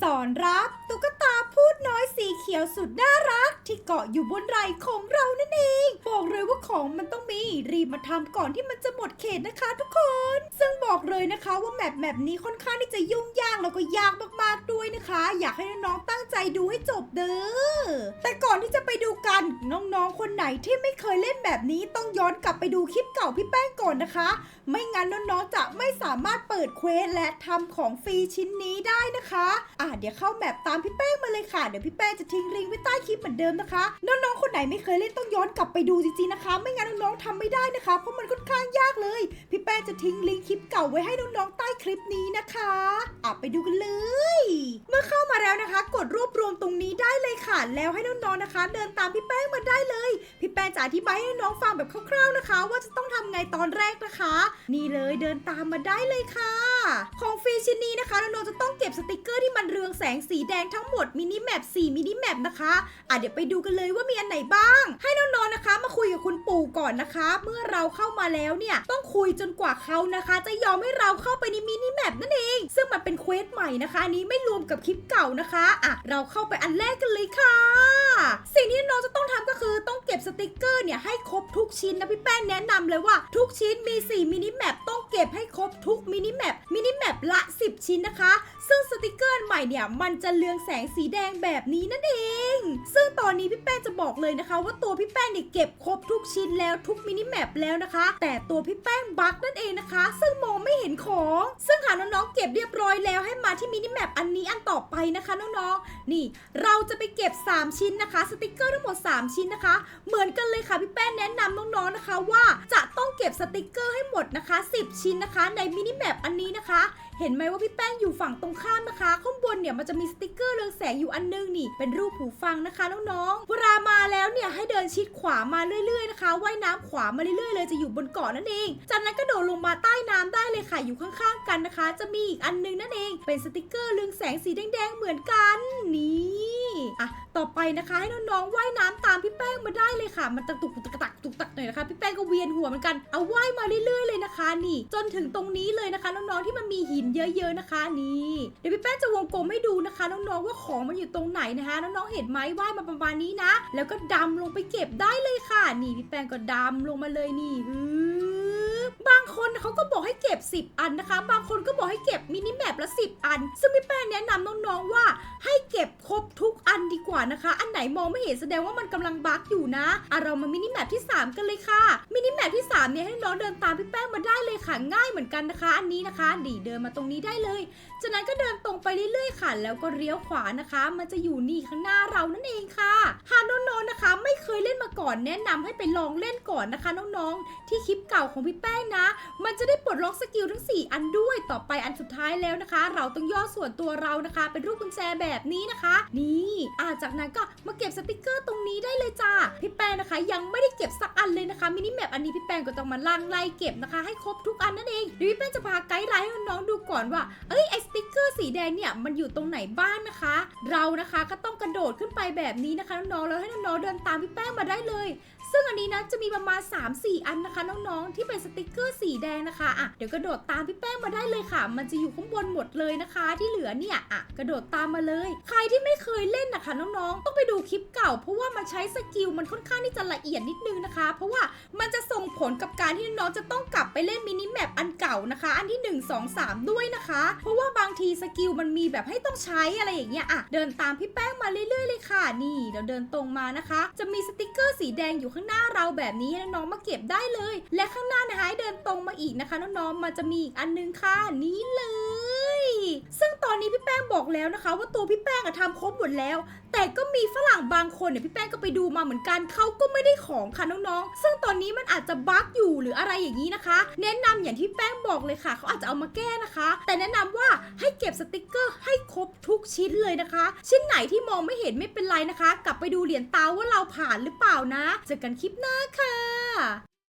สอนรัก อยสีเขียวสุดน่ารัก ที่เกาะอยู่บนไหล่ของเรานั่นเอง บอกเลยว่าของมันต้องมีรีบมาทำก่อนที่มันจะหมดเขตนะคะทุกคน ซึ่งบอกเลยนะคะว่าแมปแมปนี้ค่อนข้างที่จะยุ่งยากแล้วก็ยากมากๆด้วยนะคะ อยากให้น้องๆตั้งใจดูให้จบเด้อแต่ก่อนที่จะไปดูกันน้องๆคนไหนที่ไม่เคยเล่นแบบนี้ต้องย้อนกลับไปดูคลิปเก่าพี่แป้งก่อนนะคะ ไม่งั้นน้องๆจะไม่สามารถเปิดเควสและทำของฟรีชิ้นนี้ได้นะคะ อะเดี๋ยวเข้าแมปตามพี่แป้งมาเลยค่ะเดี๋ยวพี่แป้งจะทิ้งลิงก์ไว้ใต้คลิปเหมือนเดิมนะคะน้องๆคนไหนไม่เคยเล่นต้องย้อนกลับไปดูจริงๆนะคะ ไม่งั้นน้องๆทำไม่ได้นะคะ เพราะมันค่อนข้างยากเลย พี่แป้งจะทิ้งลิงก์คลิปเก่าไว้ให้น้องๆใต้คลิปนี้นะคะ อะไปดูกันเลย เมื่อเข้ามาแล้วนะคะ กดรวบรวมตรงนี้ได้เลยค่ะ แล้วให้น้องๆนะคะ เดินตามพี่แป้งมาได้เลย พี่แป้งจะอธิบายให้น้องฟังแบบคร่าวๆนะคะ ว่าจะต้องทำไงตอนแรกนะคะ นี่เลยเดินตามมาได้เลยค่ะ ของฟรีชิ้นนี้นะคะน้องๆจะต้องเก็บสติกเกอร์ที่มันเรืองแสงสีแดงทั้งหมดมินิแมป4มินิแมปนะคะอะเดี๋ยวไปดูกันเลยว่ามีอันไหนบ้าง ให้น้องๆนะคะ มาคุยกับคุณปู่ก่อนนะคะ เมื่อเราเข้ามาแล้วเนี่ยต้องคุยจนกว่าเขานะคะ จะยอมให้เราเข้าไปในมินิแมปนั่นเอง ซึ่งมันเป็นเควสใหม่นะคะอันนี้ไม่รวมกับคลิปเก่านะคะอะเราเข้าไปอันแรกกันเลยค่ะ สิ่งที่น้องจะต้องทำก็คือต้องเก็บสติกเกอร์เนี่ยให้ครบทุกชิ้นนะพี่แป้งแนะนำเลยว่าทุกชิ้นมี 4 มินิแมปต้อง ก็บให้ครบทุกมินิแมปมินิแมปละ 10 ชิ้นนะคะ ซึ่งสติกเกอร์ใหม่เนี่ย มันจะเรืองแสงสีแดงแบบนี้นั่นเอง ซึ่งตอนนี้พี่แป้งจะบอกเลยนะคะ ว่าตัวพี่แป้งเนี่ยเก็บครบทุกชิ้นแล้วทุกมินิแมปแล้วนะคะ แต่ตัวพี่แป้งบั๊กนั่นเองนะคะ ซึ่งมองไม่เห็นของ ซึ่งหาน้องๆเก็บเรียบร้อยแล้วให้มาที่มินิแมปอันนี้อันต่อไปนะคะน้องๆนี่ เราจะไปเก็บ 3 ชิ้นนะคะ สติกเกอร์ทั้งหมด 3 ชิ้นนะคะ เหมือนกันเลยค่ะพี่แป้งแนะนำน้องๆนะคะว่าจะ เก็บสติกเกอร์ให้หมดนะคะ 10 ชิ้นนะคะ ในมินิแมปอันนี้นะคะ เห็นไหมว่าพี่แป้งอยู่ฝั่งตรงข้ามนะคะ ข้างบนเนี่ยมันจะมีสติกเกอร์เรืองแสงอยู่อันนึงนี่เป็นรูปหูฟังนะคะน้องๆเวลามาแล้วเนี่ยให้เดินชิดขวามาเรื่อยๆนะคะว่ายน้ำขวามาเรื่อยๆเลยจะอยู่บนเกาะนั่นเอง จากนั้นก็โดดลงมาใต้น้ำได้เลยค่ะอยู่ข้างๆกันนะคะ จะมีอีกอันนึงนั่นเอง เป็นสติกเกอร์เรืองแสงสีแดงๆเหมือนกันนี่ อะต่อไปนะคะให้น้องๆว่ายน้ำตามพี่แป้งมาได้เลยค่ะ มันตะตุกตะตักตุกตักหน่อยนะคะพี่แป้งก็เวียนหัวเหมือนกันเอาว่ายมาเรื่อยๆเลยนะคะ นี่ จนถึงตรงนี้เลยนะคะน้องๆที่มันมีหินเยอะ ๆนะคะ นี่เดี๋ยวพี่แป้งจะวงกลมให้ดูนะคะน้องๆว่าของมันอยู่ตรงไหนนะคะน้องๆเห็นไหมว่ายมาประมาณนี้นะ แล้วก็ดำลงไปเก็บได้เลยค่ะ นี่พี่แป้งก็ดำลงมาเลยนี่ฮึบางคนเขาก็บอกให้เก็บ 10 อันนะคะ บางคนก็บอกให้เก็บมินิแมปละ 10 อัน ซึ่งพี่แป้งแนะนำน้องๆว่า เก็บครบทุกอันดีกว่านะคะ อันไหนมองไม่เห็นแสดงว่ามันกำลังบั๊กอยู่นะอะเรามามินิแมปที่ 3 กันเลยค่ะ มินิแมปที่3เนี่ยให้น้องเดินตามพี่แป้งมาได้เลยค่ะง่ายเหมือนกันนะคะ อันนี้นะคะดีเดินมาตรงนี้ได้เลย จากนั้นก็เดินตรงไปเรื่อยๆค่ะ แล้วก็เลี้ยวขวานะคะ มันจะอยู่นี่ข้างหน้าเรานั่นเองค่ะหากน้องๆนะคะ ไม่เคยเล่นมาก่อนแนะนำให้ไปลองเล่นก่อนนะคะน้องๆ ที่คลิปเก่าของพี่แป้งนะ มันจะได้ปลดล็อกสกิลทั้ง 4 อันด้วยต่อไปอันสุดท้ายแล้วนะคะ เราต้องย่อส่วนตัวเรานะคะ เป็นรูปกุญแจแบบนี้นะคะ นี่อ่าจากนั้นก็มาเก็บสติกเกอร์ตรงนี้ได้เลยจ้าพี่แป้งนะคะ ยังไม่ได้เก็บสักอันเลยนะคะมินิแมปอันนี้พี่แป้งก็ต้องมาลังไล่เก็บนะคะ ให้ครบทุกอันนั่นเองเดี๋ยวพี่แป้งจะพาไกด์ไลน์ให้น้องๆดูก่อนว่าเอ้ยไอสต สีแดงเนี่ยมันอยู่ตรงไหนบ้างนะคะ เรานะคะก็ต้องกระโดดขึ้นไปแบบนี้นะคะน้องๆแล้วให้น้องๆเดินตามพี่แป้งมาได้เลย ซึ่งอันนี้นะจะมีประมาณ 3-4 อันนะคะน้องๆที่เป็นสติกเกอร์สีแดงนะคะอะเดี๋ยวกระโดดตามพี่แป้งมาได้เลยค่ะ มันจะอยู่ข้างบนหมดเลยนะคะ ที่เหลือเนี่ยอะกระโดดตามมาเลย ใครที่ไม่เคยเล่นนะคะน้องๆต้องไปดูคลิปเก่า เพราะว่ามันใช้สกิลมันค่อนข้างที่จะละเอียดนิดนึงนะคะ เพราะว่ามันจะส่งผลกับการที่น้องๆจะต้องกลับไปเล่นมินิแมปอันเก่านะคะ อันที่ 1 2 3 ด้วยนะคะ เพราะว่าบางทีสกิลมันมีแบบให้ต้องใช้อะไรอย่างเงี้ยอะเดินตามพี่แป้งมาเรื่อยๆเลยค่ะ นี่เราเดินตรงมานะคะ จะมีสติกเกอร์สีแดงอยู่ข้างหน้าเราแบบนี้น้องๆมาเก็บได้เลย และข้างหน้านะคะเดินตรงมาอีกนะคะน้องๆมันจะมีอีกอันนึงค่ะนี้เลย ซึ่ง อนนี้พี่แป้งบอกแล้วนะคะ ว่าตัวพี่แป้งอะทำครบหมดแล้ว แต่ก็มีฝรั่งบางคนเนี่ยพี่แป้งก็ไปดูมาเหมือนกันเขาก็ไม่ได้ของค่ะน้องๆ ซึ่งตอนนี้มันอาจจะบั๊กอยู่หรืออะไรอย่างนี้นะคะ แนะนำอย่างที่แป้งบอกเลยค่ะเขาอาจจะเอามาแก้นะคะ แต่แนะนำว่าให้เก็บสติกเกอร์ให้ครบทุกชิ้นเลยนะคะ ชิ้นไหนที่มองไม่เห็นไม่เป็นไรนะคะ กลับไปดูเหรียญตาว่าเราผ่านหรือเปล่านะเจอกันคลิปหน้าค่ะ